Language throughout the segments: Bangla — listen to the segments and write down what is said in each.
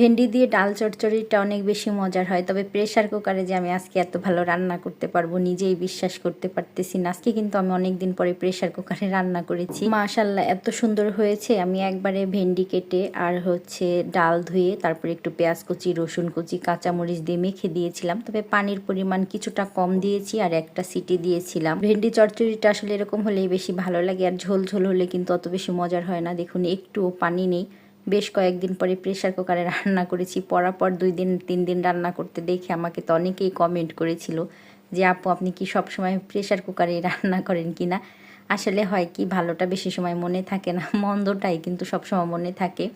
ভেন্ডি দিয়ে ডাল চচ্চড়িটা অনেক বেশি মজার হয়, তবে প্রেশার কুকারে যে আমি আজকে এত ভালো রান্না করতে পারব, নিজেই বিশ্বাস করতে পারতেছি না। আজকে কিন্তু আমি অনেক দিন পরে প্রেশার কুকারে রান্না করেছি। মাশাল্লাহ এত সুন্দর হয়েছে। আমি একবারে ভেন্ডি কেটে আর হচ্ছে ডাল ধুয়ে, তারপরে একটু পেঁয়াজ কুচি, রসুন কুচি, কাঁচামরিচ দিয়ে মেখে দিয়েছিলাম। তবে পানির পরিমাণ কিছুটা কম দিয়েছি আর একটা সিটি দিয়েছিলাম। ভেন্ডি চচ্চড়িটা আসলে এরকম হলেই বেশি ভালো লাগে, আর ঝোল ঝোল হলে কিন্তু অত বেশি মজার হয় না। দেখুন, একটুও পানি নেই। বেশ কয়েকদিন পরে প্রেশার কুকারে রান্না করেছি পরাপর দুই দিন, তিন দিন রান্না করতে দেখে আমাকে তো অনেকেই কমেন্ট করেছিল যে, আপু, আপনি কি সব সময় প্রেশার কুকারে রান্না করেন কি না? আসলে হয় কি, ভালোটা বেশি সময় মনে থাকে না, মন্দটাই কিন্তু সব সময় মনে থাকে।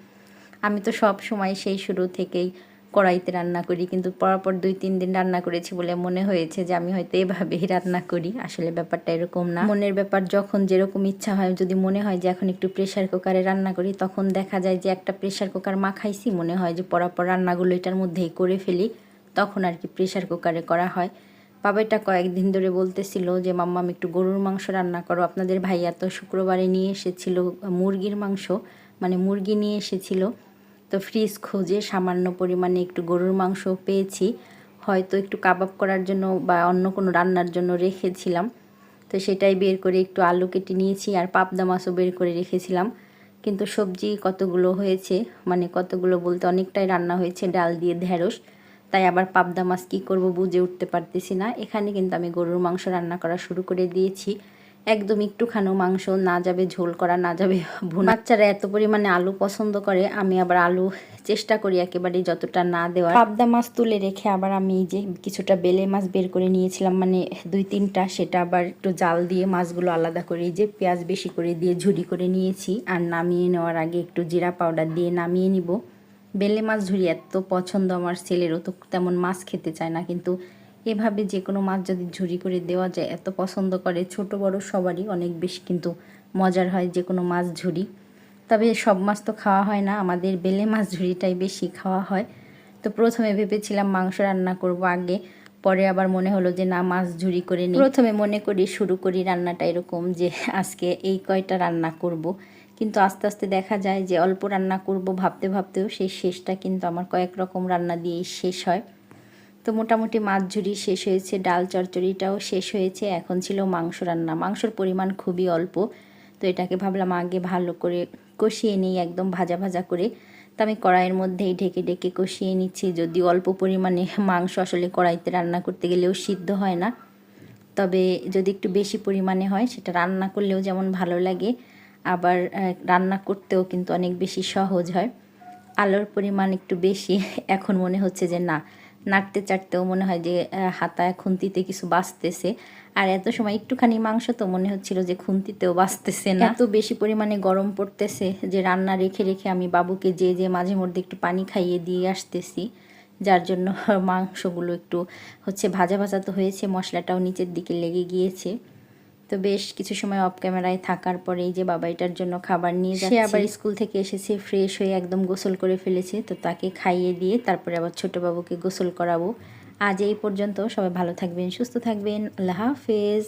আমি তো সব সময় সেই শুরু থেকেই কড়াইতে রান্না করি, কিন্তু পরপর দুই, তিন দিন রান্না করেছি বলে মনে হয়েছে যে আমি হয়তো এভাবেই রান্না করি। আসলে ব্যাপারটা এরকম না। মনের ব্যাপার যখন যেরকম ইচ্ছা হয়, যদি মনে হয় যে এখন একটু প্রেশার কুকারে রান্না করি, তখন দেখা যায় যে একটা প্রেশার কুকার মাখাইছি, মনে হয় যে পরাপর রান্নাগুলো এটার মধ্যেই করে ফেলি, তখন আর কি প্রেশার কুকারে করা হয়। বাবাটা কয়েকদিন ধরে বলতেছিল যে মাম্মাম একটু গরুর মাংস রান্না করো। আপনাদের ভাইয়া তো শুক্রবারে নিয়ে এসেছিল মুরগির মাংস মানে মুরগি নিয়ে এসেছিল। তো ফ্রিজ খুঁজে সামান্য পরিমাণে একটু গরুর মাংস পেয়েছি। হয়তো একটু কাবাব করার জন্য বা অন্য কোনো রান্নার জন্য রেখেছিলাম। তো সেটাই বের করে একটু আলু কেটে নিয়েছি আর পাবদা মাছও বের করে রেখেছিলাম। কিন্তু সবজি কতগুলো হয়েছে? মানে কতগুলো বলতে অনেকটাই রান্না হয়েছে, ডাল দিয়ে ঢেঁড়স। তাই আবার পাবদা মাছ কী করব বুঝে উঠতে পারতেছি না। এখানে কিন্তু আমি গরুর মাংস রান্না করা শুরু করে দিয়েছি। একদম একটুখানো মাংস, না যাবে ঝোল করা, না যাবে ভুনা। বাচ্চারা এত পরিমাণে আলু পছন্দ করে, আমি আবার আলু চেষ্টা করি একেবারে যতটা না দেওয়া পাবদা মাছ তুলে রেখে আবার আমি যে কিছুটা বেলে মাছ বের করে নিয়েছিলাম মানে দুই তিনটা, সেটা আবার একটু জাল দিয়ে মাছগুলো আলাদা করে যে পেঁয়াজ বেশি করে দিয়ে ঝুড়ি করে নিয়েছি। আর নামিয়ে নেওয়ার আগে একটু জিরা পাউডার দিয়ে নামিয়ে নিব। বেলে মাছ ঝুরি এত পছন্দ আমার ছেলেরও, তো তেমন মাছ খেতে চায় না, কিন্তু এভাবে যে কোনো মাছ যদি ঝুরি করে দেওয়া যায়, এত পছন্দ করে। ছোট, বড় সবারই অনেক বেশি কিন্তু মজার হয় যে কোনো মাছ ঝুরি। তবে সব মাছ তো খাওয়া হয় না, আমাদের বেলে মাছ ঝুরিটাই বেশি খাওয়া হয়। তো প্রথমে ভেবেছিলাম মাংস রান্না করব আগে, পরে আবার মনে হলো যে না, মাছ ঝুরি করে নিই। প্রথমে মনে করি, শুরু করি রান্নাটা এরকম যে আজকে এই কয়টা রান্না করব। কিন্তু আস্তে আস্তে দেখা যায় যে অল্প রান্না করব ভাবতে, ভাবতেও সেই শেষটা কিন্তু আমার কয়েক রকম রান্না দিয়েই শেষ হয়। তো মোটামুটি মাছ ঝুরি শেষ হয়েছে, ডাল চচ্চড়িটাও শেষ হয়েছে, এখন ছিল মাংস রান্না। মাংসর পরিমাণ খুবই অল্প, তো এটাকে ভাবলাম আগে ভালো করে কষিয়ে নিই, একদম ভাজা ভাজা করে। তো আমি কড়াইয়ের মধ্যেই ঢেকে ঢেকে কষিয়ে নিচ্ছি, যদি অল্প পরিমাণে মাংস আসলে কড়াইতে রান্না করতে গেলেও সিদ্ধ হয় না। তবে যদি একটু বেশি পরিমাণে হয়, সেটা রান্না করলেও যেমন ভালো লাগে, আবার রান্না করতেও কিন্তু অনেক বেশি সহজ হয়। আলোর পরিমাণ একটু বেশি, এখন মনে হচ্ছে যে না নাড়তে চাড়তেও মনে হয় যে হাতায় খুন্তিতে কিছু বাঁচতেছে। আর এত সময় একটুখানি মাংস তো মনে হচ্ছিল যে, খুন্তিতেও বাঁচতেছে না। এত বেশি পরিমাণে গরম পড়তেছে যে, রান্না রেখে রেখে আমি বাবুকে যে যে মাঝে মধ্যে একটু পানি খাইয়ে দিয়ে আসতেছি। যার জন্য মাংসগুলো একটু হচ্ছে ভাজা ভাজা তো হয়েছে, মশলাটাও নিচের দিকে লেগে গিয়েছে। তো বেশ কিছু সময় অফ ক্যামেরায় থাকার পরে এই যে বাবা এটার জন্য খাবার নিয়ে যাচ্ছে। আবার স্কুল থেকে এসেছে ফ্রেশ হয়ে একদম গোসল করে ফেলেছে। তো তাকে খাইয়ে দিয়ে তারপরে আবার ছোট বাবুকে গোসল করাবো। আজ এই পর্যন্ত সবাই ভালো থাকবেন সুস্থ থাকবেন। আল্লাহ হাফেজ।